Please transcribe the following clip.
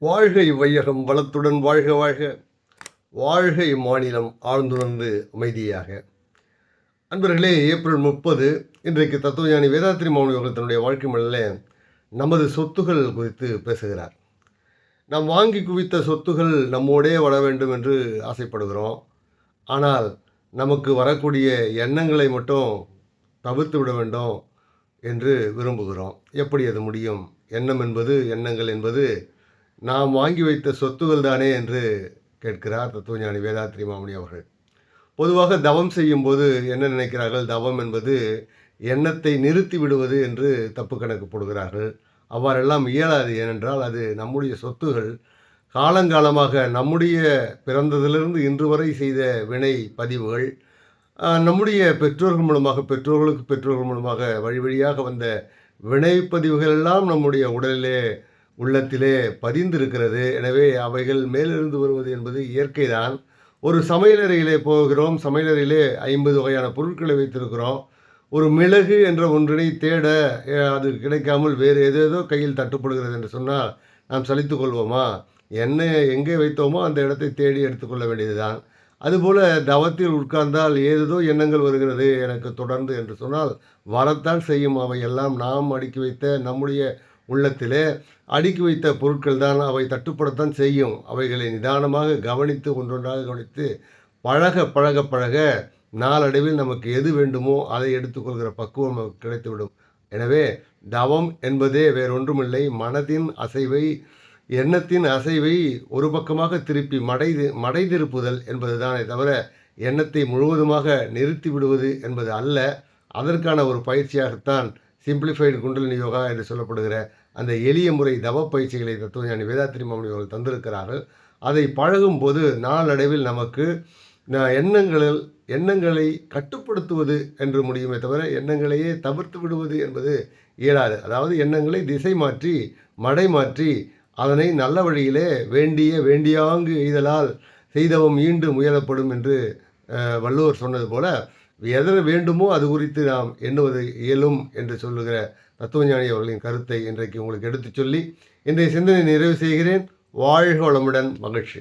வாழ்கை வையகம் வளத்துடன் வாழ்க வாழ்க. வாழ்கை மாநிலம் ஆழ்ந்துணர்ந்து அமைதியாக. அன்பர்களே ஏப்ரல் முப்பது இன்றைக்கு தத்துவஞானி வேதாத்திரி மௌனி அவர்கள் தன்னுடைய வாழ்க்கை மலையில் நமது சொத்துகள் குறித்து பேசுகிறார். நாம் வாங்கி குவித்த சொத்துகள் நம்மோடே வர வேண்டும் என்று ஆசைப்படுகிறோம். ஆனால் நமக்கு வரக்கூடிய எண்ணங்களை மட்டும் தவிர்த்து விட வேண்டும் என்று விரும்புகிறோம். எப்படி அது முடியும்? எண்ணம் என்பது எண்ணங்கள் என்பது நாம் வாங்கி வைத்த சொத்துகள் தானே என்று கேட்கிறார் தத்துவஞானி வேதாத்ரி மாமணி அவர்கள். பொதுவாக தவம் செய்யும்போது என்ன நினைக்கிறார்கள்? தவம் என்பது எண்ணத்தை நிறுத்தி விடுவது என்று தப்பு கணக்கு போடுகிறார்கள். அவ்வாறெல்லாம் இயலாது. ஏனென்றால் அது நம்முடைய சொத்துகள். காலங்காலமாக நம்முடைய பிறந்ததிலிருந்து இன்று வரை செய்த வினை பதிவுகள் நம்முடைய பெற்றோர்கள் மூலமாக பெற்றோர்களுக்கு பெற்றோர்கள் மூலமாக வழி வழியாக வந்த வினைப்பதிவுகள் எல்லாம் நம்முடைய உடலிலே உள்ளத்திலே பதிந்திருக்கிறது. எனவே அவைகள் மேலிருந்து வருவது என்பது இயற்கைதான். ஒரு சமையலறையிலே போகிறோம். சமையலறையிலே ஐம்பது வகையான பொருட்களை வைத்திருக்கிறோம். ஒரு மிளகு என்ற ஒன்றினை தேட அது கிடைக்காமல் வேறு ஏதேதோ கையில் தட்டுப்படுகிறது என்று சொன்னால் நாம் சலித்து கொள்வோமா? என்ன எங்கே வைத்தோமோ அந்த இடத்தை தேடி எடுத்துக்கொள்ள வேண்டியதுதான். அதுபோல் தவத்தில் உட்கார்ந்தால் ஏதேதோ எண்ணங்கள் வருகிறது எனக்கு தொடர்ந்து என்று சொன்னால் வரத்தான் செய்யும் அவை எல்லாம் நாம் அடுக்கி வைத்த நம்முடைய உள்ளத்திலே அடுக்கி வைத்த பொருட்கள் தான் அவை தட்டுப்படத்தான் செய்யும். அவைகளை நிதானமாக கவனித்து ஒன்றொன்றாக கவனித்து பழக பழக பழக நாளடைவில் நமக்கு எது வேண்டுமோ அதை எடுத்துக்கொள்கிற பக்குவம் நமக்கு கிடைத்துவிடும். எனவே தவம் என்பதே வேறொன்றுமில்லை. மனதின் அசைவை எண்ணத்தின் அசைவை ஒரு பக்கமாக திருப்பி மடைது திருப்புதல் என்பதுதானே தவிர எண்ணத்தை முழுவதுமாக நிறுத்தி விடுவது என்பது அல்ல. அதற்கான ஒரு பயிற்சியாகத்தான் சிம்பிளிஃபைடு குண்டலினி யோகா என்று சொல்லப்படுகிற அந்த எளிய முறை தவ பயிற்சிகளை தத்துவஞானி வேதாத்திரி மாமணி அவர்கள் தந்திருக்கிறார்கள். அதை பழகும் போது நாளடைவில் நமக்கு எண்ணங்களில் எண்ணங்களை கட்டுப்படுத்துவது என்று முடியுமே தவிர எண்ணங்களையே தவிர்த்து விடுவது என்பது இயலாது. அதாவது எண்ணங்களை திசை மாற்றி மடை மாற்றி அதனை நல்ல வழியிலே வேண்டிய வேண்டியாங்கு எய்தலால் செய்தவம் ஈண்டு முயலப்படும் என்று வள்ளுவர் சொன்னது போல எதனை வேண்டுமோ அது குறித்து நாம் எண்ணுவது இயலும் என்று சொல்லுகிற தத்துவஞானி அவர்களின் கருத்தை இன்றைக்கு உங்களுக்கு எடுத்துச் சொல்லி இன்றைய சிந்தனை நிறைவு செய்கிறேன். வாழ்க வளமுடன் மகிழ்ச்சி.